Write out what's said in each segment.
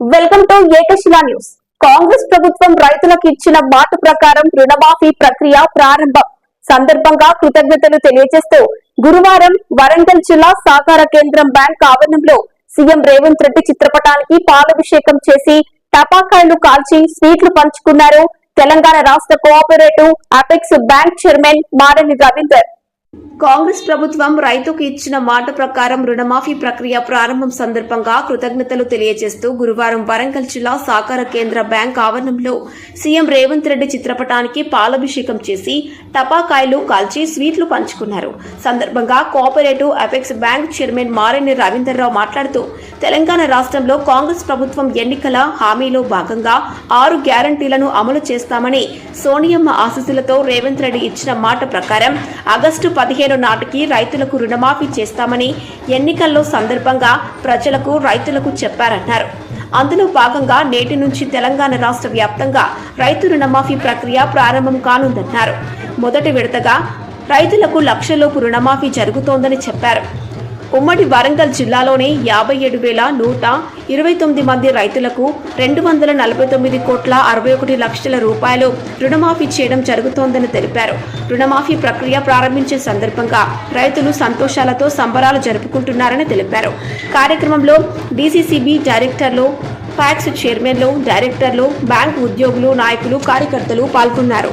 Welcome to Ekashila news. Congress ప్రభుత్వం రైతులకు ఇచ్చిన మాట ప్రకారం రుణమాఫీ ప్రక్రియ ప్రారంభం. సందర్భంగా కృతజ్ఞతలు తెలియజేస్తూ గురువారం వరంగల్ జిల్లా సహకార కేంద్రం బ్యాంక్ ఆవరణంలో సీఎం రేవంత్ రెడ్డి చిత్రపటానికి పాలాభిషేకం చేసి టపాకాయలు కాల్చి స్వీట్లు పంచుకున్నారు తెలంగాణ రాష్ట్ర కోఆపరేటివ్ అపెక్స్ బ్యాంక్ చైర్మన్ మారని రవీందర్. కాంగ్రెస్ ప్రభుత్వం రైతుకు ఇచ్చిన మాట ప్రకారం రుణమాఫీ ప్రక్రియ ప్రారంభం సందర్భంగా కృతజ్ఞతలు తెలియజేస్తూ గురువారం వరంగల్ జిల్లా సహకార కేంద్ర బ్యాంక్ ఆవరణంలో సీఎం రేవంత్ రెడ్డి చిత్రపటానికి పాలాభిషేకం చేసి టపాకాయలు కాల్చి స్వీట్లు పంచుకున్నారు. సందర్భంగా cooperative apex bank chairman మారెని Ravinder Rao మాట్లాడుతూ తెలంగాణ రాష్ట్రంలో కాంగ్రెస్ ప్రభుత్వం ఎన్నికల హామీలో భాగంగా ఆరు గ్యారంటీలను అమలు చేస్తామని సోనియమ్మ ఆశీస్సులతో రేవంత్ రెడ్డి ఇచ్చిన మాట ప్రకారం ఆగస్టు పదిహేను నాటికి రైతులకు రుణమాఫీ చేస్తామని ఎన్నికల్లో సందర్భంగా ప్రజలకు రైతులకు చెప్పారన్నారు. అందులో భాగంగా నేటి నుంచి తెలంగాణ రాష్ట్ర వ్యాప్తంగా రైతు రుణమాఫీ ప్రక్రియ ప్రారంభం కానుందన్నారు. మొదటి విడతగా రైతులకు లక్షలోపు రుణమాఫీ జరుగుతోందని చెప్పారు. ఉమ్మడి వరంగల్ జిల్లాలోనే యాభై ఏడు వేల నూట ఇరవై తొమ్మిది మంది రైతులకు రెండు వందల నలభై తొమ్మిది కోట్ల అరవై ఒకటి లక్షల రూపాయలు రుణమాఫీ చేయడం జరుగుతోందని తెలిపారు. రుణమాఫీ ప్రక్రియ ప్రారంభించే సందర్భంగా రైతులు సంతోషాలతో సంబరాలు జరుపుకుంటున్నారని తెలిపారు. కార్యక్రమంలో డీసీసీబీ డైరెక్టర్లు ఫ్యాక్స్ చైర్మన్లు డైరెక్టర్లు బ్యాంకు ఉద్యోగులు నాయకులు కార్యకర్తలు పాల్గొన్నారు.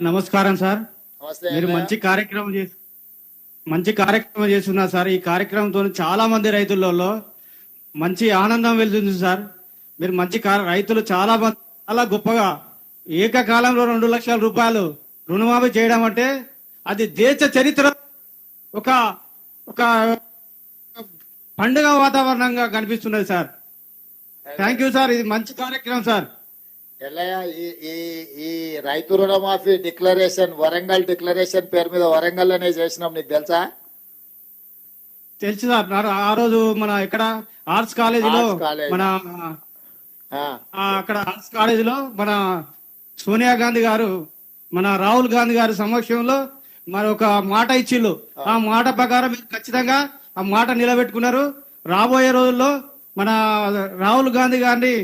నమస్కారం సార్. మీరు. మంచి కార్యక్రమం చేసి మంచి కార్యక్రమం చేస్తున్నారు సార్. ఈ కార్యక్రమంతో చాలా మంది రైతులలో మంచి ఆనందం వెళ్తుంది సార్. మీరు మంచి రైతులు చాలా చాలా గొప్పగా ఏకకాలంలో రెండు లక్షల రూపాయలు రుణమాఫీ చేయడం అంటే అది దేశ చరిత్ర ఒక ఒక పండుగ వాతావరణంగా కనిపిస్తున్నది సార్. Thank you sir. ఇది మంచి కార్యక్రమం సార్. ఎల్లయ్య ఈ ఈ రైతు రుణమాఫీ డిక్లరేషన్ వరంగల్ డిక్లరేషన్ పేరు మీద వరంగల్ అనే చేసినాం నీకు తెలుసా? తెలుసు సార్. ఆ రోజు మన ఇక్కడ ఆర్ట్స్ కాలేజీలో. మన అక్కడ ఆర్ట్స్ కాలేజీలో మన సోనియా గాంధీ గారు మన రాహుల్ గాంధీ గారి సమక్షంలో మరి ఒక మాట ఇచ్చిళ్ళు. ఆ మాట ప్రకారం మీరు ఖచ్చితంగా ఆ మాట నిలబెట్టుకున్నారు. రాబోయే రోజుల్లో మన రాహుల్ గాంధీ గారిని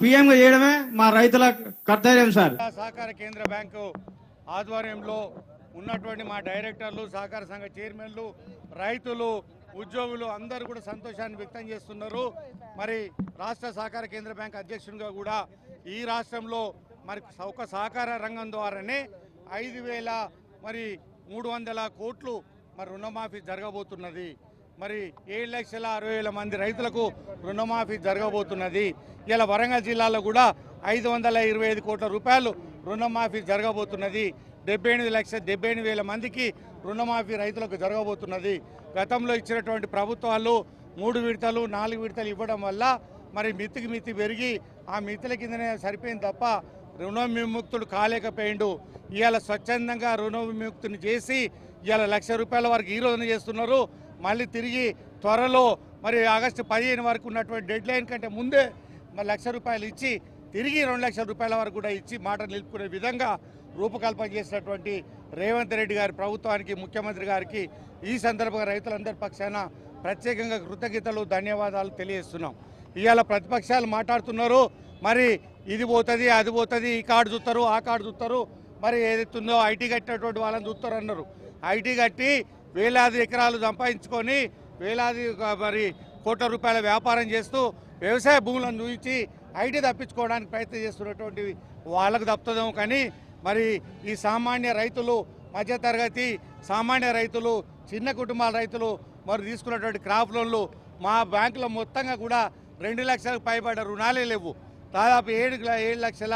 పిఎం చేయడమే మా రైతుల కర్తవ్యం సార్. సహకార కేంద్ర బ్యాంకు ఆధ్వర్యంలో ఉన్నటువంటి మా డైరెక్టర్లు సహకార సంఘ చైర్మన్లు రైతులు ఉద్యోగులు అందరూ కూడా సంతోషాన్ని వ్యక్తం చేస్తున్నారు. మరి రాష్ట్ర సహకార కేంద్ర బ్యాంక్ అధ్యక్షునిగా కూడా ఈ రాష్ట్రంలో మరి ఒక సహకార రంగం ద్వారానే ఐదు వేల మరి మూడు వందల కోట్లు మరి రుణమాఫీ జరగబోతున్నది. మరి ఏడు లక్షల అరవై వేల మంది రైతులకు రుణమాఫీ జరగబోతున్నది. ఇలా వరంగల్ జిల్లాలో కూడా ఐదు వందల ఇరవై ఐదు కోట్ల రూపాయలు రుణమాఫీ జరగబోతున్నది. డెబ్బై ఎనిమిది లక్షల డెబ్బై ఎనిమిది వేల మందికి రుణమాఫీ రైతులకు జరగబోతున్నది. గతంలో ఇచ్చినటువంటి ప్రభుత్వాలు మూడు విడతలు నాలుగు విడతలు ఇవ్వడం వల్ల మరి మితికి మితి పెరిగి ఆ మితుల కిందనే సరిపోయింది తప్ప రుణ విముక్తుడు కాలేకపోయిండు. ఇవాళ స్వచ్ఛందంగా రుణ విముక్తిని చేసి ఇవాళ లక్ష రూపాయల వరకు ఈ రోజున చేస్తున్నారు. మళ్ళీ తిరిగి త్వరలో మరి ఆగస్టు పదిహేను వరకు ఉన్నటువంటి డెడ్ లైన్ కంటే ముందే మరి లక్ష రూపాయలు ఇచ్చి తిరిగి రెండు లక్షల రూపాయల వరకు కూడా ఇచ్చి మాట నిలుపుకునే విధంగా రూపకల్పన చేసినటువంటి రేవంత్ రెడ్డి గారి ప్రభుత్వానికి ముఖ్యమంత్రి గారికి ఈ సందర్భంగా రైతులందరి పక్షాన ప్రత్యేకంగా కృతజ్ఞతలు ధన్యవాదాలు తెలియజేస్తున్నాం. ఇవాళ ప్రతిపక్షాలు మాట్లాడుతున్నారు. మరి ఇది పోతుంది అది పోతుంది ఈ కార్డు చూస్తారు ఆ కార్డు చూస్తారు మరి ఏదైతుందో ఐటీ కట్టినటువంటి వాళ్ళని చూస్తారు అన్నారు. ఐటీ కట్టి వేలాది ఎకరాలు సంపాదించుకొని వేలాది మరి కోట్ల రూపాయల వ్యాపారం చేస్తూ వ్యవసాయ భూములను చూపించి ఐటీ తప్పించుకోవడానికి ప్రయత్నం చేస్తున్నటువంటి వాళ్ళకు తప్పుతుందేమో కానీ మరి ఈ సామాన్య రైతులు మధ్యతరగతి సామాన్య రైతులు చిన్న కుటుంబాల రైతులు మరి తీసుకున్నటువంటి క్రాప్ లోన్లు మా బ్యాంకులో మొత్తంగా కూడా రెండు లక్షలకు పైబడ్డ రుణాలే లేవు. దాదాపు ఏడు ఏడు లక్షల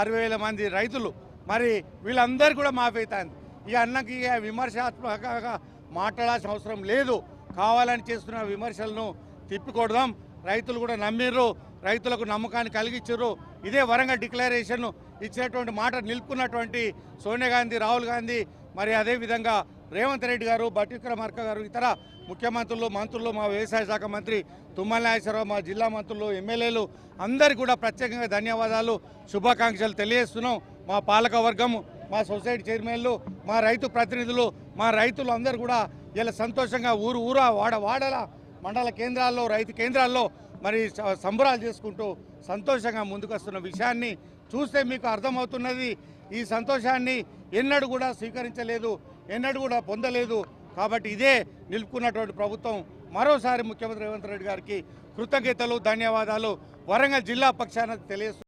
అరవై వేల మంది రైతులు. మరి వీళ్ళందరూ కూడా మాఫీ అవుతుంది ఈ అన్నకి విమర్శాత్మకంగా మాట్లాడాల్సిన అవసరం లేదు. కావాలని చేస్తున్న విమర్శలను తిప్పికొడదాం. రైతులు కూడా నమ్మిర్రు. రైతులకు నమ్మకాన్ని కలిగించారు ఇదే వరంగల్ డిక్లరేషన్ ఇచ్చినటువంటి మాట నిలుపుకున్నటువంటి సోనియా గాంధీ రాహుల్ గాంధీ మరి అదే విధంగా రేవంత్ రెడ్డి గారు బట్టి విక్రమార్క గారు ఇతర ముఖ్యమంత్రులు మంత్రులు మా వ్యవసాయ శాఖ మంత్రి తుమ్మల నాగేశ్వరరావు మా జిల్లా మంత్రులు ఎమ్మెల్యేలు అందరికీ కూడా ప్రత్యేకంగా ధన్యవాదాలు శుభాకాంక్షలు తెలియజేస్తున్నాం. మా పాలకవర్గము మా సొసైటీ చైర్మన్లు మా రైతు ప్రతినిధులు మా రైతులు అందరూ కూడా ఇలా సంతోషంగా ఊరు ఊరా వాడ వాడల మండల కేంద్రాల్లో రైతు కేంద్రాల్లో మరి సంబరాలు చేసుకుంటూ సంతోషంగా ముందుకొస్తున్న విషయాన్ని చూస్తే మీకు అర్థమవుతున్నది. ఈ సంతోషాన్ని ఎన్నడూ కూడా స్వీకరించలేదు ఎన్నడూ కూడా పొందలేదు. కాబట్టి ఇదే నిలుపుకున్నటువంటి ప్రభుత్వం. మరోసారి ముఖ్యమంత్రి రేవంత్ రెడ్డి గారికి కృతజ్ఞతలు ధన్యవాదాలు. వరంగల్ జిల్లా పక్షాన తెలియజేస్తూ